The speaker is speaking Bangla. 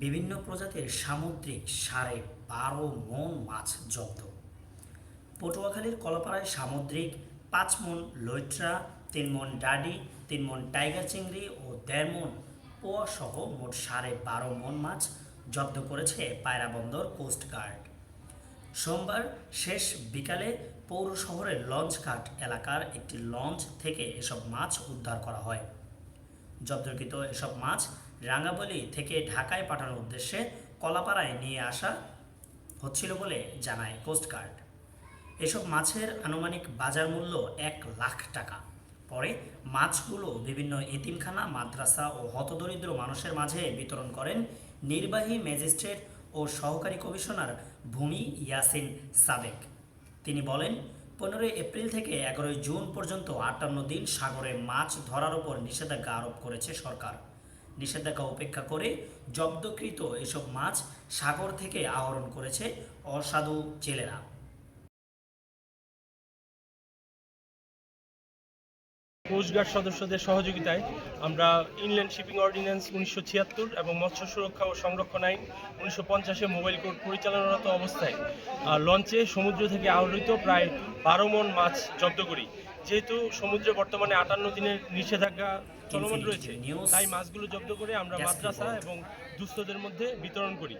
বিভিন্ন প্রজাতির সামুদ্রিক সাড়ে বারো মন মাছ জব্দ। পটুয়াখালীর কলাপাড়ায় সামুদ্রিক পাঁচ মন লইট্রা, তিন মন ডাডি, তিন মন টাইগার চিংড়ি ও দেড় মন পোয়া সহ মোট সাড়ে বারো মন মাছ জব্দ করেছে পায়রা বন্দর কোস্টগার্ড সোমবার শেষ বিকালে পৌর শহরের লঞ্চ লঞ্চঘাট এলাকার একটি লঞ্চ থেকে এসব মাছ উদ্ধার করা হয়। জব্দকৃত এসব মাছ রাঙ্গাবলি থেকে ঢাকায় পাঠানোর উদ্দেশ্যে কলাপাড়ায় নিয়ে আসা হচ্ছিল বলে জানায় কোস্টগার্ড এসব মাছের আনুমানিক বাজার মূল্য এক লাখ টাকা। পরে মাছগুলো বিভিন্ন এতিমখানা, মাদ্রাসা ও হতদরিদ্র মানুষের মাঝে বিতরণ করেন নির্বাহী ম্যাজিস্ট্রেট ও সহকারী কমিশনার ভূমি ইয়াসিন সাদেক তিনি বলেন পনেরোই এপ্রিল থেকে এগারোই জুন পর্যন্ত আটান্ন দিন সাগরে মাছ ধরার ওপর নিষেধাজ্ঞা আরোপ করেছে সরকার। নিষেধাজ্ঞা উপেক্ষা করে জব্দকৃত এসব মাছ সাগর থেকে আহরণ করেছে অসাধু জেলেরা। কোস্টগার্ড সদস্যদের সহযোগিতায় আমরা ইনল্যান্ড শিপিং অর্ডিন্যান্স উনিশশো ছিয়াত্তর এবং মৎস্য সুরক্ষা ও সংরক্ষণ আইন উনিশশো পঞ্চাশে মোবাইল কোর্ট পরিচালনারত অবস্থায় লঞ্চে সমুদ্র থেকে আহরিত প্রায় বারো মন মাছ জব্দ করি। যেহেতু সমুদ্রে বর্তমানে আটান্ন দিনের নিষেধাজ্ঞা চলমান রয়েছে তাই মাছগুলো জব্দ করে আমরা মাদ্রাসা এবং দুস্থদের মধ্যে বিতরণ করি।